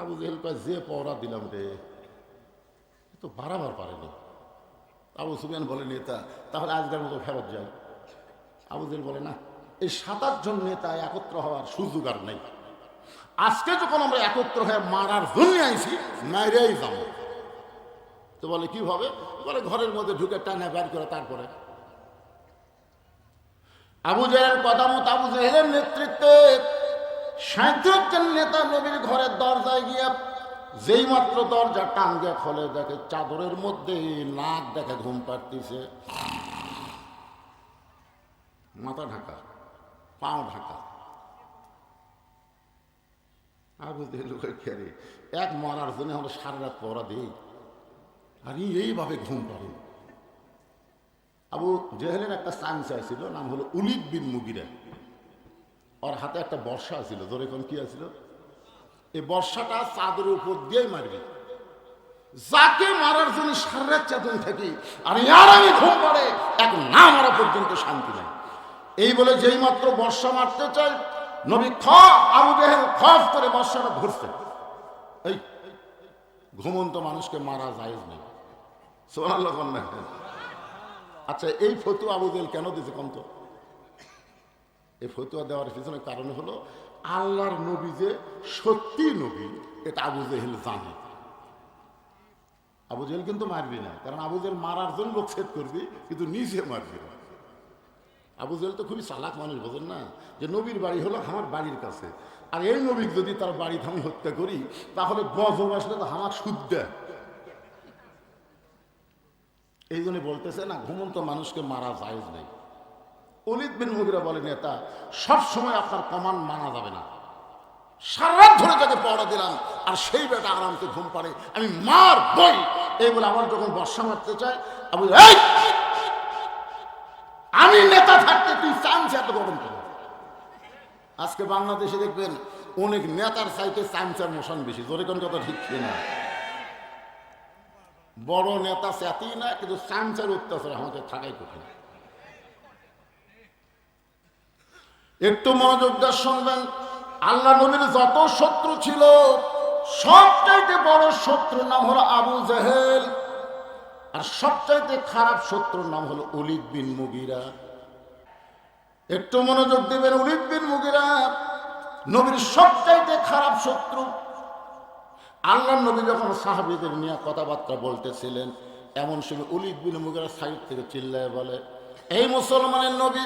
আবু জেহেল কয়, যে পহরা দিলাম রে। তো বাড়াবার পারেনি। আবু সুবিয়ান বলে, নেতা, তাহলে আজকের মতো ফেরত যাই আবু জেহেল বলে, না, এই সাত আটজন নেতা একত্র হওয়ার সুযোগ আর নেই। আজকে যখন আমরা একত্র হয়ে মারার জন্য আইছি মাইরেই যাব। তো বলে, কি হবে? বলে, ঘরের মধ্যে ঢুকে টানা বের করে তারপরে। আবু জেহেলের কথা মতো আবু জেহেলের নেতৃত্বে সাঁত্রিশজন নেতা নবীর ঘরের দরজায় গিয়ে যেই মাত্র দরজা টাঙ্গে খোলে, দেখে চাদরের মধ্যে নাক দেখে ঘুম পাড়তিছে। মাথা ঢাকা, পাও ঢাকা। আবু খেয়ে এক মরার জন্য আমরা সারা রাত পড়া দিই। আর এইভাবে ঘুম পাড়ে। আবু জেহেলের একটা সাইন্স ছিল নাম হলো উলিদ বিন মুগিরা। ওর হাতে একটা বর্ষা ছিল ধরে কোন কি আছিল? এই বর্ষাটা চাঁদের উপর দিয়েই মারবে। যাকে মারার জন্য সারের চেতন থাকি, আর ইয়ার আমি ঘুম পড়ে, এক না মারা পর্যন্ত শান্তি নেই। এই বলে যেই মাত্র বর্ষা মারতে চাই, নবী খ, আবু জেহেল খফ করে বর্ষাটা ধরছে। এই, ঘুমন্ত মানুষকে মারা যায় নেই। সোনাল্লাহ আচ্ছা এই ফতু আবু জেহেল কেন দিছে কন্ত এই ফতুয়া দেওয়ার পিছনে কারণ হলো আল্লাহর নবী যে সত্যি নবী, এটা আবু জেহেল জানে। আবু জেহেল কিন্তু মারবি না, কারণ আবু জেহেল মারার জন্য লোক সেট করবি, কিন্তু নিজে মারবি না। আবু জেহেল তো খুবই চালাক মানুষ, বোঝেন না? যে নবীর বাড়ি হলো আমার বাড়ির কাছে। আর এই নবীর যদি তার বাড়িতে আমি হত্যা করি, তাহলে গজব আসলে তো আমার সুদ দেয়। এই জন্য বলতেছে না, ঘুমন্ত মানুষকে মারা জায়েজ নেই। অলিদ বিন মুগিরা বলে, নেতা সব সময় আপনার কমান মানা যাবে না। সারা ধরে তাকে পড়া দিলাম, আর সেই বেটা আরামকে ঘুম পাড়ে, আমি মার বই। এই বলে আমার যখন বর্ষা মারতে চায়, আমি এই! আমি নেতা থাকতে তুই চান্স এত গরম করো আজকে বাংলাদেশে দেখবেন, অনেক নেতার চাইতে চান্সের মোশন বেশি। জোরে কোন কথা ঠিক না বড় নেতা স্যাতি না, কিন্তু চান্সের অত্যাচার আমাকে থাকাই কঠিন। একটু মনোযোগ দিয়ে শুনবেন। আল্লাহ নবীর যত শত্রু ছিল, সবচাইতে বড় শত্রুর নাম হলো আবু জাহেল, আর সবচাইতে খারাপ শত্রুর নাম হলো উলিদ বিন মুগিরা। একটু মনোযোগ দিবেন উলিদ বিন মুগিরা, নবীর সবচাইতে খারাপ শত্রু। আল্লাহ নবী যখন সাহাবিদের নিয়ে কথাবার্তা বলতেছিলেন, এমন সময় উলিদ বিন মুগিরা সাইড থেকে চিল্লায় বলে, এই মুসলমানের নবী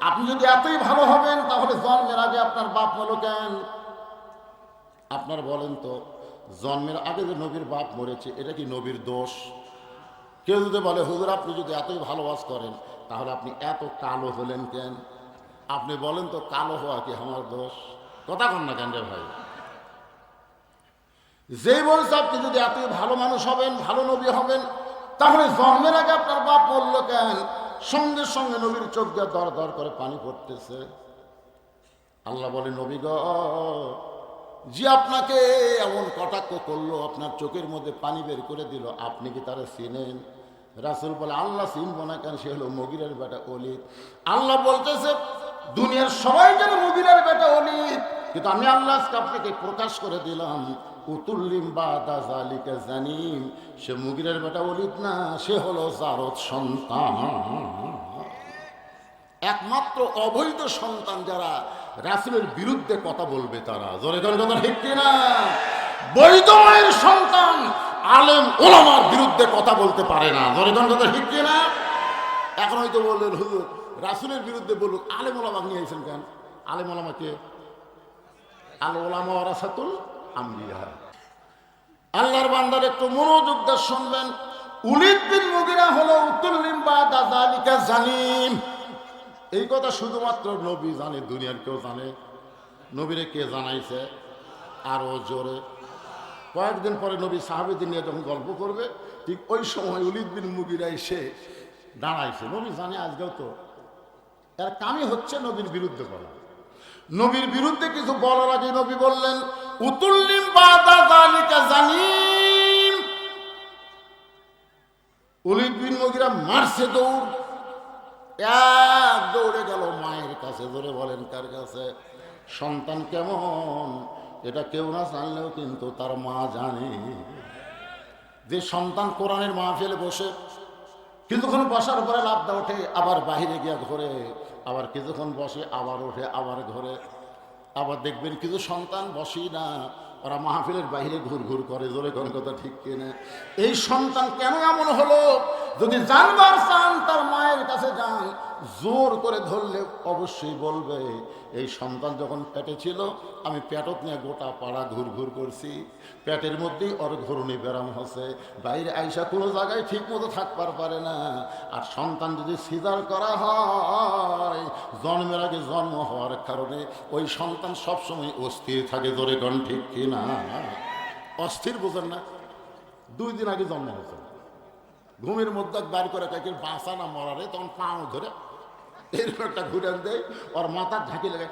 আপনি যদি এতই ভালো হবেন, তাহলে জন্মের আগে আপনার বাপ হলো কেন? আপনার বলেন তো, জন্মের আগে যে নবীর বাপ মরেছে, এটা কি নবীর দোষ? কেউ যদি বলে, হুজুর, আপনি যদি এতই ভালোবাস করেন, তাহলে আপনি এত কালো হলেন কেন? আপনি বলেন তো, কালো হওয়া কি আমার দোষ? কথা কন না কেন রে ভাই? যেই বলছে আপনি যদি এতই ভালো মানুষ হবেন, ভালো নবী হবেন, তাহলে জন্মের আগে আপনার বাপ মরল কেন? সঙ্গে সঙ্গে নবীর চোখ দিয়ে দর দর করে পানি পড়তেছে। আল্লাহ বলে, নবী গ, যে আপনাকে এমন কটাক্ষ করল, আপনার চোখের মধ্যে পানি বের করে দিল, আপনি কি তারা চিনেন? রাসুল বলে, আল্লাহ চিনব না কেন, সে হলো মগিরের বেটা অলিত আল্লাহ বলতেছে, দুনিয়ার সবাই যেন মগিরের বেটা অলিত কিন্তু আমি আল্লাহ আজকে আপনাকে প্রকাশ করে দিলাম। উতুল্লিম বা দাজালিকে জানিম। সে মুগিরের বেটা অলিত না, সে হলো জারদ সন্তান। একমাত্র অবৈধ সন্তান যারা রাসুলের বিরুদ্ধে কথা বলবে তারা। জোরে জোরে কথা ঠিক কিনা? বৈধ মায়ের সন্তান আলেম ওলামার বিরুদ্ধে কথা বলতে পারে না। জোরে জোরে কথা ঠিক কিনা? এখন হয়তো বললেন, হুজুর, রাসুলের বিরুদ্ধে বলুক আলেম ওলামা নিয়ে আইছেন কেন? আলেম ওলামাকে, আল ওলামা ওরাসাতুল আম্বিয়া আল্লাহর বান্দার একটু মনোযোগ দিয়ে শুনবেন। উলিদ বিন মুগিরা হলো উতুল্লিম বা দাদালিকা জানিম। এই কথা শুধুমাত্র নবী জানে, দুনিয়ার কেউ জানে। নবীরে কে জানাইছে? আরও জোরে। কয়েকদিন পরে নবী সাহাবিদিন নিয়ে যখন গল্প করবে, ঠিক ওই সময় উলিদ বিন মুগিরা এসে দাঁড়াইছে। নবী জানে আজকেও তো। এর কামই হচ্ছে নবীর বিরুদ্ধে বলা। নবীর বিরুদ্ধে কিছু বলার আগে নবী বললেন উতুল্লিম বাদা জালিকা জানিম। উলিদ বিন মুগিরা মারছে দৌড়। এক দৌড়ে গেল মায়ের কাছে ধরে বলেন কার কাছে? সন্তান কেমন? এটা কেউ না জানলেও কিন্তু তার মা জানে। যে সন্তান কোরআনের মাহফিলে বসে, কিছুক্ষণ বসার পরে লাভটা ওঠে, আবার বাহিরে গিয়া ঘরে, আবার কিছুক্ষণ বসে, আবার ওঠে, আবার ঘরে। আবার দেখবেন কিছু সন্তান বসেই না। ওরা মাহফিলের বাইরে ঘুর ঘুর করে, জোরে কোন কথা ঠিক কেনে। এই সন্তান কেন এমন হলো? যদি জানবার চান, তার মায়ের কাছে যান। জোর করে ধরলে অবশ্যই বলবে, এই সন্তান যখন পেটে ছিল, আমি পেটত নিয়ে গোটা পাড়া ঘুর ঘুর করছি। পেটের মধ্যেই ওর ঘূর্ণি ব্যারাম হচ্ছে। বাইরে আইসা কোনো জায়গায় ঠিক মতো থাকবার পারে না। আর সন্তান যদি সিজার করা হয়, জন্মের আগে জন্ম হওয়ার কারণে ওই সন্তান সবসময় অস্থির থাকে ধরে গণ ঠিক কিনা অস্থির বোঝেন না, দুই দিন আগে জন্ম হয়েছে। ঘুমের মধ্যে বার করে কাকে বাঁচা না মরারে তখন পাও ধরে এরকম একটা দেয়, ওর মাথার ঝাঁকি লাগে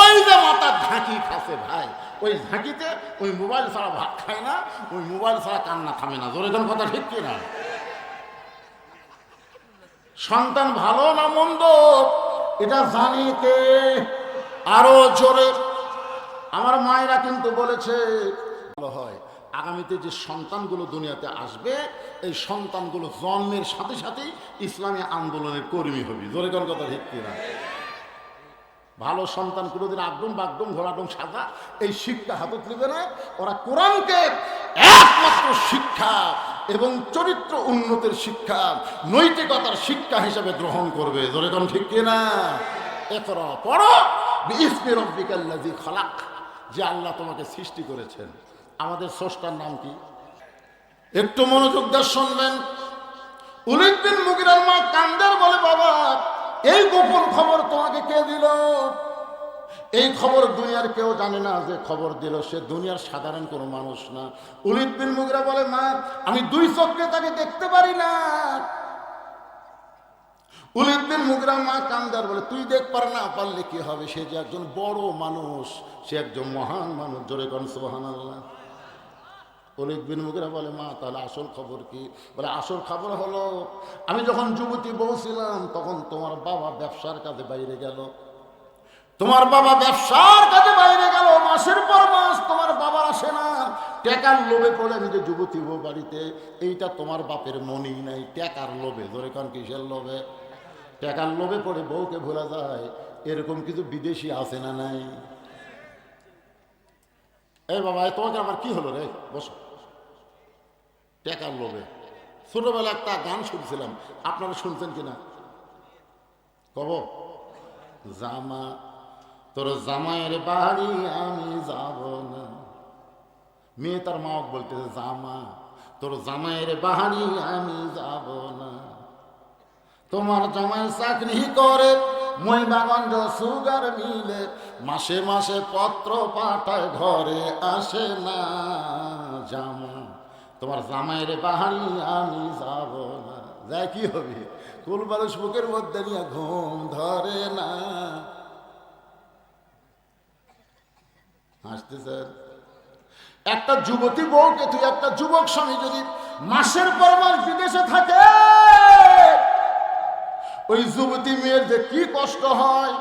ওই যে মাথার ঝাঁকি খাসে ভাই, ওই ঝাঁকিতে ওই মোবাইল ছাড়া ভাত খায় না, ওই মোবাইল ছাড়া কান্না থামে না। জোরে কোন কথা ঠিক কিনা? সন্তান ভালো না মন্দ? এটা জানিতে আরও জোরে। আমার মায়েরা কিন্তু বলেছে, ভালো হয়। আগামীতে যে সন্তানগুলো দুনিয়াতে আসবে, এই সন্তানগুলো জন্মের সাথে সাথেই ইসলামী আন্দোলনের কর্মী হবে। জোরে কোন কথা ঠিক কিনা? ভালো সন্তান কোনোদিন আগডম বাগডম ঘোরাডম সাদা এই শিক্ষা হাতত নেবে না। ওরা কোরআনকে একমাত্র শিক্ষা এবং চরিত্র উন্নতির শিক্ষা, নৈতিকতার শিক্ষা হিসেবে গ্রহণ করবে। ধরে কোন ঠিক কিনা? এতরা পড়ো ইসমি রব্বিকাল্লাজি খালাক, যে আল্লাহ তোমাকে সৃষ্টি করেছেন। আমাদের স্রষ্টার নাম কি? একটু মনোযোগ দিয়ে শুনবেন। উলিদ্দিন মুগিরার মা কান্দার বলে, বাবা, এই গোপন খবর তোমাকে কে দিল? এই খবর দুনিয়ার কেউ জানে না যে খবর দিল। সে দুনিয়ার সাধারণ কোনো মানুষ না। উলিদ্দিন মুগরা বলে, মা, আমি দুই চোখে তাকে দেখতে পারি না। উলিদ্দিন মুগরা মা কান্দার বলে, তুই দেখ পার না পারলে কি হবে? সে যে একজন বড় মানুষ, সে একজন মহান মানুষ। জোরে কনসুবাহান আল্লাহ অলিদ বিন মুগরা বলে, মা, তাহলে আসল খবর কি? বলে, আসল খবর হলো, আমি যখন যুবতী বউ ছিলাম, তখন তোমার বাবা ব্যবসার কাজে বাইরে গেল। তোমার বাবা ব্যবসার কাজে বাইরে গেল। মাসের পর মাস তোমার বাবা আসে না। টেকার লোভে পড়ে আমি যে যুবতী বউ বাড়িতে, এইটা তোমার বাপের মনেই নাই। টেকার লোভে, ধরে কান কিসের লোভে? টেকার লোভে পড়ে বউকে ভোলা যায়, এরকম কিছু বিদেশি আছে না নাই? এই বাবা তোমাকে আমার কি হলো রে? বসো। টেকার লোভে। ছোটবেলা একটা গান শুনছিলাম। আপনারা শুনছেন কিনা? কব? জামা, তোর জামাইয়ের বাড়ি আমি যাব না। মেয়ে তার মা বলতেছে জামা, তোর জামাইয়ের বাড়ি আমি যাব না। তোমার জামাই চাকরি করে মই মহিমাগঞ্জ সুগার মিলে, মাসে মাসে পত্র পাঠায়, ঘরে আসে না জামা। তোমার জামাইয়ের বাহানি আমি যাব না। যাই কি হবে? কুল মানুষ বুকের মধ্যে নিয়ে ঘুম ধরে না। হাসতে স্যার, একটা যুবতী বউকে তুই একটা যুবক স্বামী যদি মাসের পর মাস বিদেশে থাকে, ওই যুবতী মেয়ের যে কি কষ্ট হয়?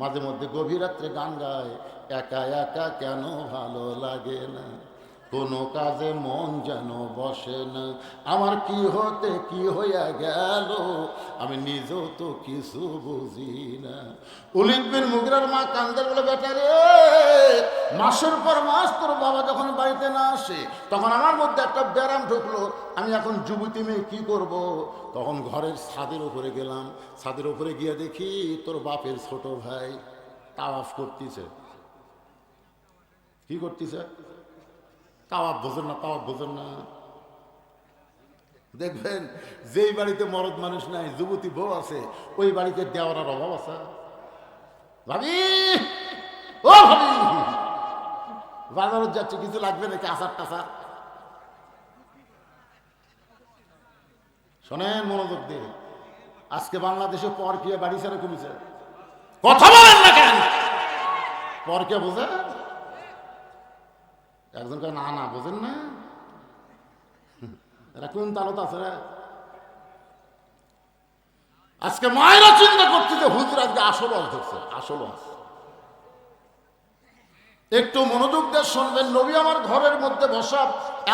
মাঝে মধ্যে গভীর রাত্রে গান গায়, একা একা কেন ভালো লাগে না? কোনো কাজে মন যেন বসে না। আমার কি হতে, কি হইয়া গেল? আমি নিজেও তো কিছু বুঝি না। উলিদ মুগরার মা কান্দের বলে, বেটা রে, মাসের পর মাস তোর বাবা যখন বাড়িতে না আসে, তখন আমার মধ্যে একটা ব্যারাম ঢুকলো। আমি এখন যুবতী মেয়ে, কি করব? তখন ঘরের ছাদের উপরে গেলাম। ছাদের উপরে গিয়ে দেখি তোর বাপের ছোট ভাই। তাওয়াফ করতেছে। কি করতেছে? তাওয়াব বোঝেন না তাওয়াব বোঝেন না। দেখবেন, যেই বাড়িতে মরদ মানুষ নাই, যুবতী বউ আছে, ওই বাড়িতে দেওয়ার অভাব আছে। ভাবি, ও ভাবি বাজারত যাচ্ছে কিছু লাগবে নাকি আসার টাসার শোনেন মনোযোগ দিয়ে, আজকে বাংলাদেশে পরকিয়া বাড়ি ছাড়া কমেছে। কথা বলেন না কেন? পরকিয়া বোঝে একজন করে না না, বোঝেন না। এরা কোন তালত আছে আজকে মায়েরা চিন্তা করছে যে হুজুর আজকে আসল আস ধরছে আসল একটু মনোযোগ শুনবেন, নবী আমার ঘরের মধ্যে বসা,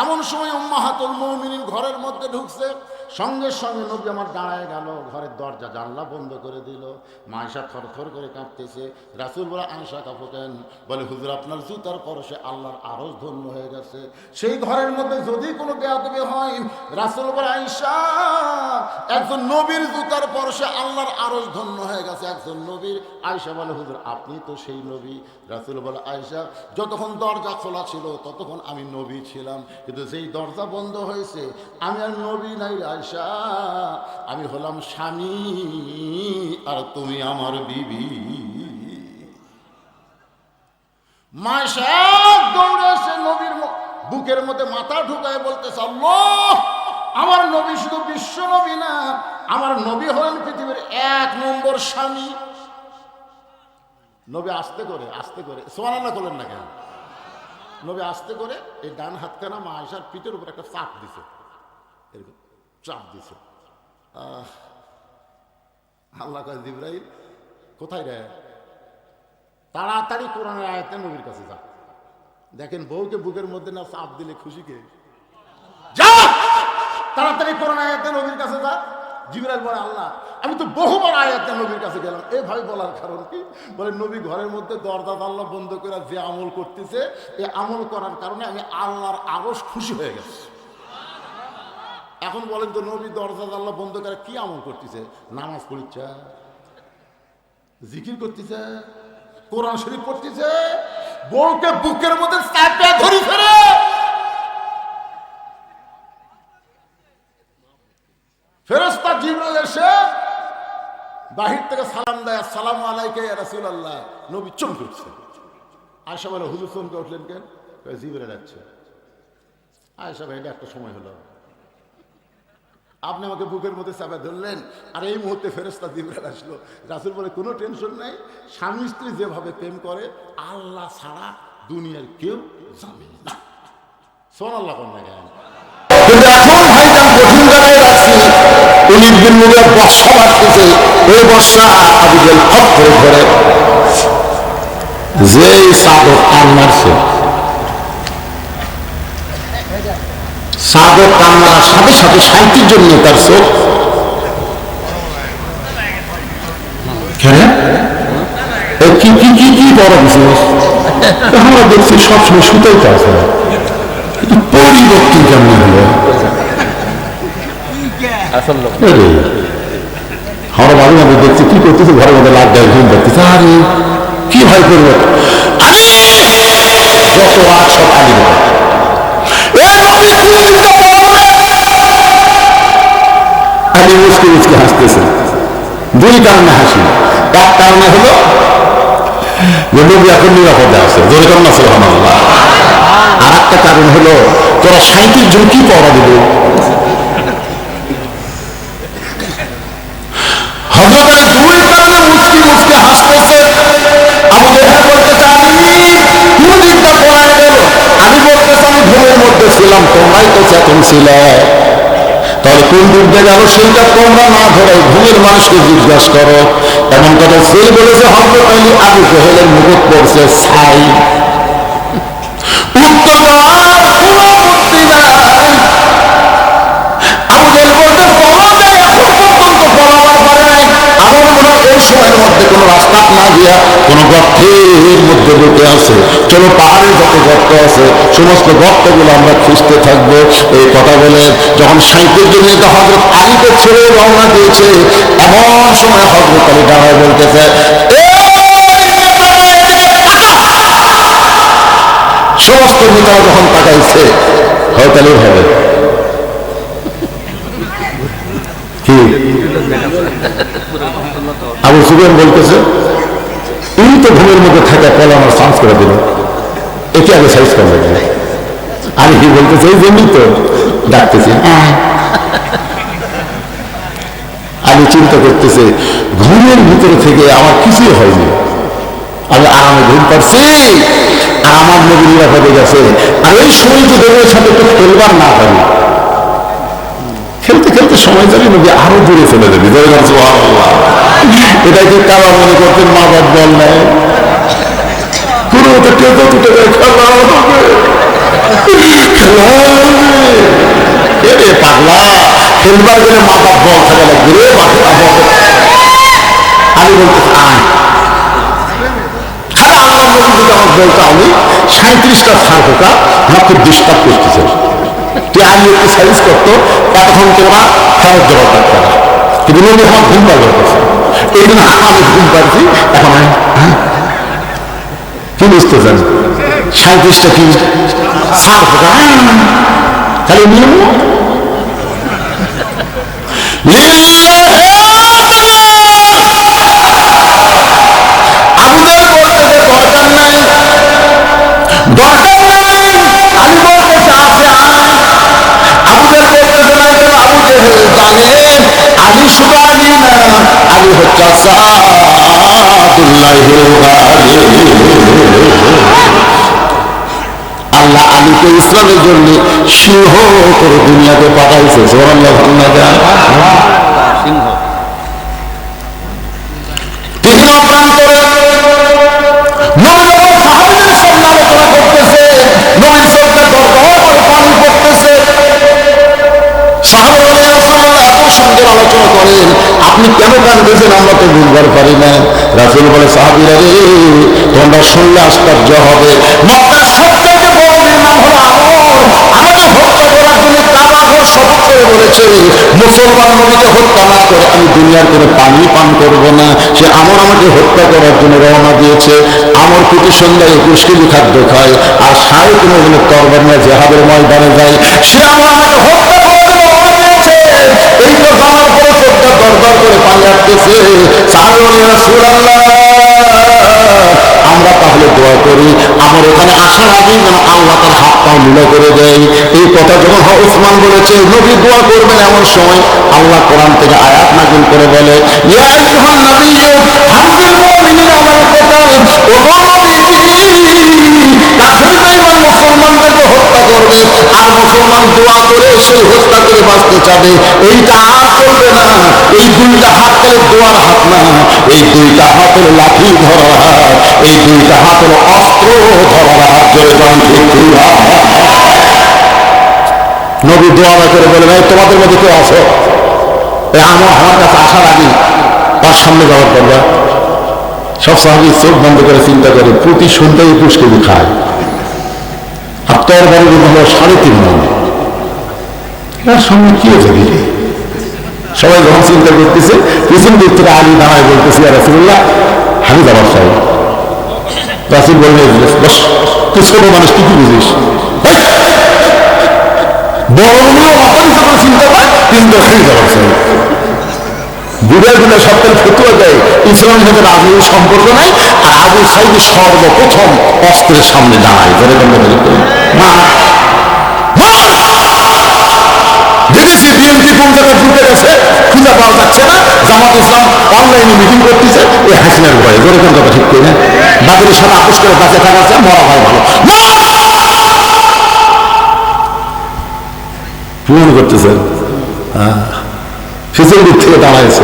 এমন সময় উম্মাহাতুল মৌমিনীর ঘরের মধ্যে ঢুকছে। সঙ্গে সঙ্গে নবী আমার দাঁড়ায় গেল, ঘরের দরজা জানলা বন্ধ করে দিল। মায়েশা থর করে কাঁপতেছে রাসুল বলে আয়সা কাপুকেন বলে, হুজুর, আপনার জুতার পরশে আল্লাহর আরজ ধন্য হয়ে গেছে। সেই ঘরের মধ্যে যদি কোনো বেয়াদবি হয়, রাসুল বলে আয়সা একজন নবীর জুতার পরশে আল্লাহর আরজ ধন্য হয়ে গেছে। একজন নবীর আয়সা বলে, হুজুর, আপনি তো সেই নবী। রাসুল বলে আয়সা যতক্ষণ দরজা খোলা ছিল, ততক্ষণ আমি নবী ছিলাম। কিন্তু সেই দরজা বন্ধ হয়েছে, আমি আর নবী নাই আয়সা আমি হলাম স্বামী, আর তুমি আমার বিবি। মাসা দৌড়ে নবীর বুকের মধ্যে মাথা ঢুকায় বলতেছে আমার নবী শুধু বিশ্ব নবী না, আমার নবী হলেন পৃথিবীর এক নম্বর স্বামী। নবী আস্তে করে আস্তে করে সোয়ানা করলেন না কেন? নবী আস্তে করে এই ডান হাতখানা মা আয়সার পিঠের উপর একটা চাপ দিছে। চাপ দিছে। আল্লাহ কাজ ইব্রাহিম কোথায় রে? তাড়াতাড়ি কোরআনের আয়াতে নবীর কাছে যা। দেখেন বউকে বুকের মধ্যে না চাপ দিলে খুশি কে? যা! তাড়াতাড়ি কোরআন আয়াতে নবীর কাছে যা। জিবরাইল বলে, আল্লাহ, আমি তো বহুবার আয়াতে নবীর কাছে গেলাম। এভাবে বলার কারণ কি? বলে, নবী ঘরের মধ্যে দরজা আল্লাহ বন্ধ করে যে আমল করতেছে এই আমল করার কারণে আমি আল্লাহর আরস খুশি হয়ে গেছি। এখন বলেন তো নবী দরজা আল্লাহ বন্ধ করে কি আমল করতেছে? নামাজ পড়িচ্ছে, জিকির করতেছে, কোরআন শরীফ পড়তেছে, বউকে বুকের মধ্যে চাপে ধরি ফেলে। ফেরস্তা জিবরাল এসে বাহির থেকে সালাম দেয় সালাম আলাইকে রাসুল আল্লাহ নবী চুম করছে আয়সা বলে, হুজুর চমকে উঠলেন কেন? জিবরাল যাচ্ছে আয়সা ভাই, এটা একটা সময় হলো। আপনি আমাকে বুকের মধ্যে চাপা ধরলেন, আর এই মুহূর্তে ফেরস্তা জিবরাল আসলো। রাসুল বলে, কোনো টেনশন নাই, স্বামী স্ত্রী যেভাবে প্রেম করে, আল্লাহ ছাড়া দুনিয়ার কেউ জানে না। শোন আল্লাহ কন্যা করে যে সাদর টান মারছে টান মারার সাথে সাথে শান্তির জন্য তার চোখ। কেন? কি কি কি কি বড় বিজনেস আমরা দেখছি সবসময় পরিবর্তন কেমন হলো? আরে, আমরা মাঝে মাঝে দেখছি কি করতেছে ঘরের মধ্যে লাভ দেয় ঘুম দেখতেছে আরে কি করব আরে যত আজ সব আগে আমি উচকে উচকে হাসতেছে। দুই কারণে হাসি। এক কারণে হলো, যে নবী এখন নিরাপদে আছে। জোরে আছে রহমাল্লাহ আর একটা কারণ হলো, তোরা সাইকেল ঝুঁকি পড়া দেবে? ছিলে। তাহলে কোন দিয়ে গেল সেইটা তোমরা না ধরো? ভুলের মানুষকে জিজ্ঞাসা করো। এমন কথা সে বলেছে হজরত আলী আবু জহেলের মুখত পড়ছে ছাই। উত্তর সময়ের মধ্যে কোনো রাস্তা না গিয়া কোনো গর্তের মধ্যে ঢুকে আছে। চলো পাহাড়ের যত গর্ত আছে, সমস্ত গর্তগুলো আমরা খুঁজতে থাকব। এই কথা বলে যখন সাইকেল জন্য তো হজরত আলীকে ছেড়ে রওনা দিয়েছে, এমন সময় হজরত আলী দাঁড়ায় বলতেছে সমস্ত নেতারা যখন তাকাইছে হয়তো হবে কি? আবু সুবিয়ান বলতেছে, উনি তো ঘুমের মধ্যে থাকা কল আমার চান্স করে দিল। একে আগে সাইজ করা লাগবে আমি কি বলতেছে, এই তো ডাকতেছি। আমি চিন্তা করতেছে, ঘুমের ভিতরে থেকে আমার কিছুই হয়নি। আমি আরামে ঘুম পাচ্ছি আর আমার নবী নিরাপদে গেছে। আর ওই সময় তো দেবের সাথে একটু খেলবার না পারি। খেলতে খেলতে সময় যাবে নবী আরও দূরে চলে যাবে জয় রাম সুবহানাল্লাহ। এটা কি কারা মনে করতেন মা বাপ বল রে পাগলা। খেলবার গেলে মাথা বল থাকে লাগবে রে আমি বলতে আয়। আল্লাহ আমার বলতো আমি সাঁত্রিশটা সার হোকা আমাকে ডিস্টার্ব করতেছে তুই আমি একটু সার্ভিস করতো এতক্ষণ তোমরা ফেরত দেওয়া দরকার কিন্তু নবী আমার ঘুম এই জন্য আমি ঘুম পাচ্ছি এখন আমি হ্যাঁ? কি আল্লাহ আলীকে ইসলামের জন্য সিংহ করে দুনিয়াতে পাঠাইছে। সোহান্লাহ সিংহ। সুন্দর আলোচনা করেন, আপনি কেন কাঁদতেছেন আমরা তো বুঝবার পারি না। রাসুল বলে, সাহাবিরা রে, তোমরা শুনলে আশ্চর্য হবে। মক্কার সবচেয়ে বড় হলো হত্যা করার জন্য করে বলেছে, মুসলমান নবীকে হত্যা না করে আমি দুনিয়ার কোনো পানি পান করব না। সে আমর আমাকে হত্যা করার জন্য রওনা দিয়েছে। আমর প্রতি সন্ধ্যায় একুশ কেজি খাদ্য খায়, আর সাড়ে দিনের তরবার নিয়ে জেহাদের ময়দানে যায়। সে আমার আমাকে হত্যা এই চোখটা দরদর করে পানি আমরা তাহলে দোয়া করি, আমার এখানে আসার আগেই যেন আল্লাহ তার হাত পাও মিলা করে দেয়। এই কথা যখন ওসমান বলেছে, নবী দোয়া করবেন এমন সময় আল্লাহ কোরআন থেকে আয়াত নাজিল করে বলে, ইয়া করবে আর মুসলমান দোয়া করে সেই হত্যা বাঁচতে চাবে। এইটা আর চলবে না। এই দুইটা হাত দোয়ার হাত না। এই দুইটা লাঠি এই দুইটা অস্ত্র জোরে? নবী করে বলে ভাই তোমাদের মধ্যে কেউ এই আমার আমার কাছে আসার আগে তার সামনে যাওয়ার করবা সব সাহাবি চোখ বন্ধ করে চিন্তা করে, প্রতি সন্ধ্যায় একুশ খায়। আর তোর বাড়ি হলো সাড়ে তিন মন। এর সঙ্গে কি হয়েছে সবাই যখন চিন্তা করতেছে, পিছন দিক থেকে আলী দাঁড়ায় বলতেছি আর রাসুল্লাহ আমি যাবার চাই রাসুল বলবে বস তুই ছোট মানুষ কি কি বুঝিস? বড় বড়গুলো অপরিচিত চিন্তা কিন্তু আমি যাবার চাই বুড়া গুলো সরকার ফতুয়া দেয় ইসলামের সাথে রাজনীতির সম্পর্ক নাই, আর আবু সাইদি সর্বপ্রথম অস্ত্রের সামনে দাঁড়ায়। ধরে মা দেখেছি বিএনপি কোন জায়গায় ঢুকে গেছে খুঁজে পাওয়া যাচ্ছে না। জামাত ইসলাম অনলাইনে মিটিং করতেছে। এই হাসিনার ভয়ে। কোন কথা ঠিক করে বাকির সাথে আপোষ করে বাঁচে থাকা যায় মরা হয় ভালো। পূরণ করতেছেন হ্যাঁ। পিছন দিক থেকে দাঁড়াইছে।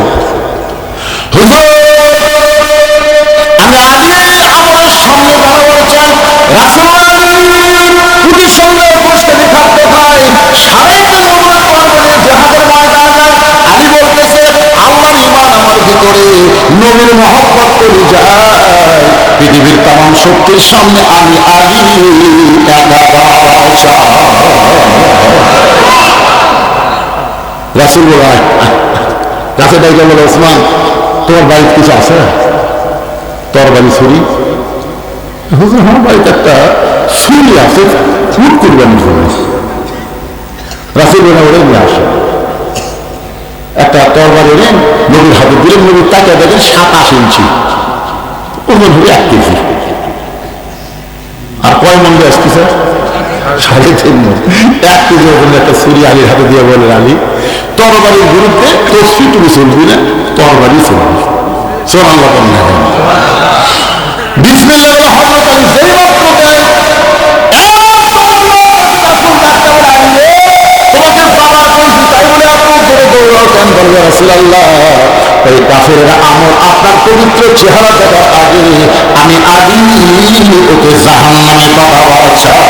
নবীর মহব্বত করে যায়। পৃথিবীর তাম শক্তির সামনে আমি আলী, একা রাসুল বলে রাসুল ভাইকে বলে, ওসমান, তোমার বাড়িতে কিছু আছে? তোর বাড়ি ছুরি? হুজুর, আমার বাড়িতে একটা ছুরি আছে ফুট করবেন রাসুল বলে, ওরে নিয়ে আসো। একটা তরবারি এনে নবীর হাতে দিলেন, নবীর তাকে দেখেন সাতাশ ইঞ্চি। ওজন হবে এক কেজি। আর কয় মন্ডে আসতেছে? সাড়ে তিন এক কেজি ওজন একটা ছুরি আলীর হাতে দিয়ে বলেন আলী তরবারির বিরুদ্ধে তসফি তুমি চলবি না, তরবারি চলবি সোনাল রকম না ওই কাফেরেরা আমল আপনার পবিত্র চেহারা দেখার আগে আমি আগে ওকে জাহান্নামে পাঠাবার চাই।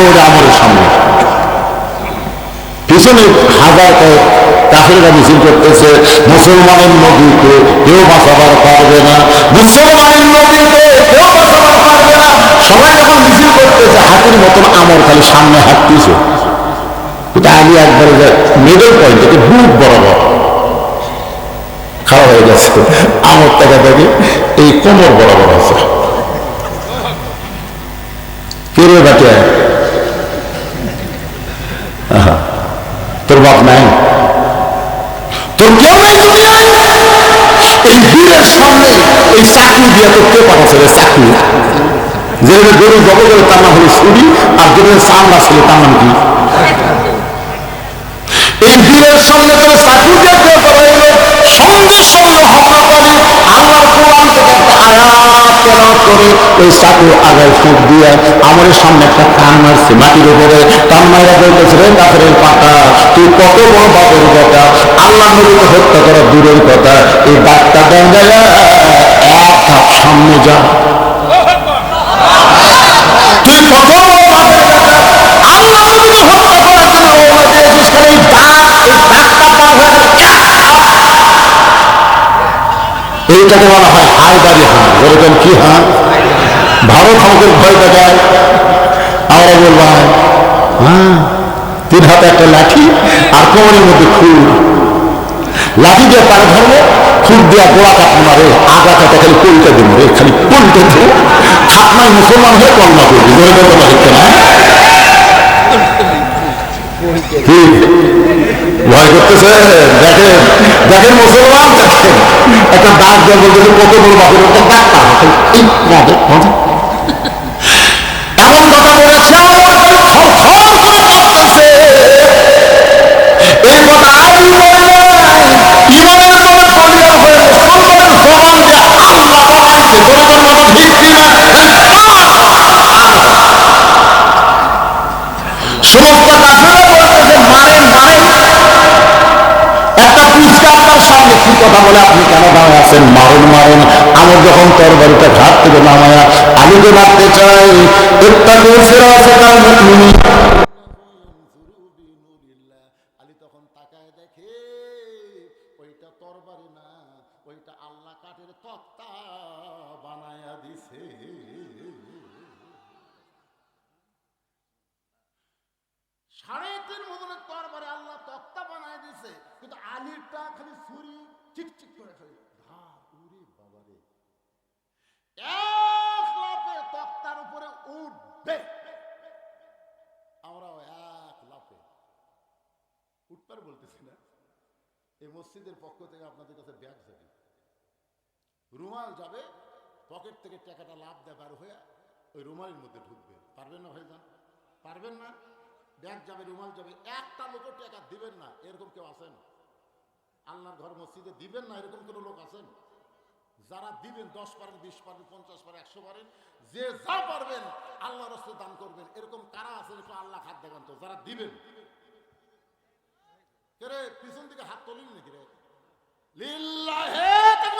দৌড় আমলের সামনে। পিছনে হাজার কয়েক কাফেররা মিছিল করতেছে, মুসলমানের নবীকে কেউ বাঁচাবার পারবে না, মুসলমানের নবীকে কেউ বাঁচাবার পারবে না। সবাই যখন মিছিল করতেছে, হাতের মতন আমর খালি সামনে হাঁটতেছে। এটা আগে একবারে মিডল পয়েন্ট এটা বুক বরাবর খারাপ হয়ে গেছে। আমর টাকা থেকে এই কোমর বরাবর আছে। কে বাটিয়া তোর কে পাঠাচ্ছে চাকরি। যেখানে গরু জব করে তার নাম হলো সুরি, আর যেখানে চামড়া ছিল তার নাম কি? এই বীরের সামনে তোর চাকরি দিয়ে আল্লাহ করে হত্যা করা দূরের কথা। এই ডেঙ্গায়া এক ধাপ সামনে যা। তুই এইটাকে বলা হয় হায়দারি হান বলেছেন কি হান ভারত আমাদের ভয় দেখায়। আমরা বলবাম হ্যাঁ তিন হাতে একটা লাঠি আর কোমরের মধ্যে খুর। লাঠি দিয়ে পারে ধরবো খুর দিয়া গোড়া কাঠ মারে আগাটাতে খালি পরিটা দেবো রে খালি পরিটা দেবো খাতনায় মুসলমান হয়ে কলমা করবি ধরে ধরে বলা হচ্ছে না? ভয় করতেছে? দেখেন দেখেন মুসলমান, দেখেন। একটা দাগ বলতেছে, কত বড় বাপের একটা দাগ পাবে বলে আপনি কেন দাঁড়ায় আছেন? মারুন মারুন। আমার যখন তরবারিটা ঘাট থেকে নামায়া আলুকে মারতে চাই তার সাড়ে তিন মদনের তরবারি আল্লাহ তক্তা বানায় দিছে, কিন্তু আলীরটা খালি ছুরি চিকচিক করে খালি ধার উরে বাবারে এক লাফে তক্তার উপরে উঠবে। আমরাও এক লাফে। উঠবার বলতেছি না। এই মসজিদের পক্ষ থেকে আপনাদের কাছে ব্যাগ যাবে রুমাল যাবে, পকেট থেকে টাকাটা লাভ দেয় বার হয়ে ওই রুমালের মধ্যে ঢুকবে। পারবেন না ভাইজান? পারবেন না? ব্যাগ যাবে, রুমাল যাবে, একটা লোকও টাকা দিবেন না। এরকম কেউ আছেন? আল্লাহর ঘর মসজিদে দিবেন না, এরকম কোনো লোক আছেন? যারা দিবেন, দশ পারেন, বিশ পারেন, পঞ্চাশ পারেন, একশো পারেন, যে যা পারবেন আল্লাহ রস্তে দান করবেন। এরকম কারা আছেন? একটু আল্লাহ হাত দেখান তো, যারা দিবেন। রে পিছন দিকে হাত তোলেন নাকি রে? লিল্লাহে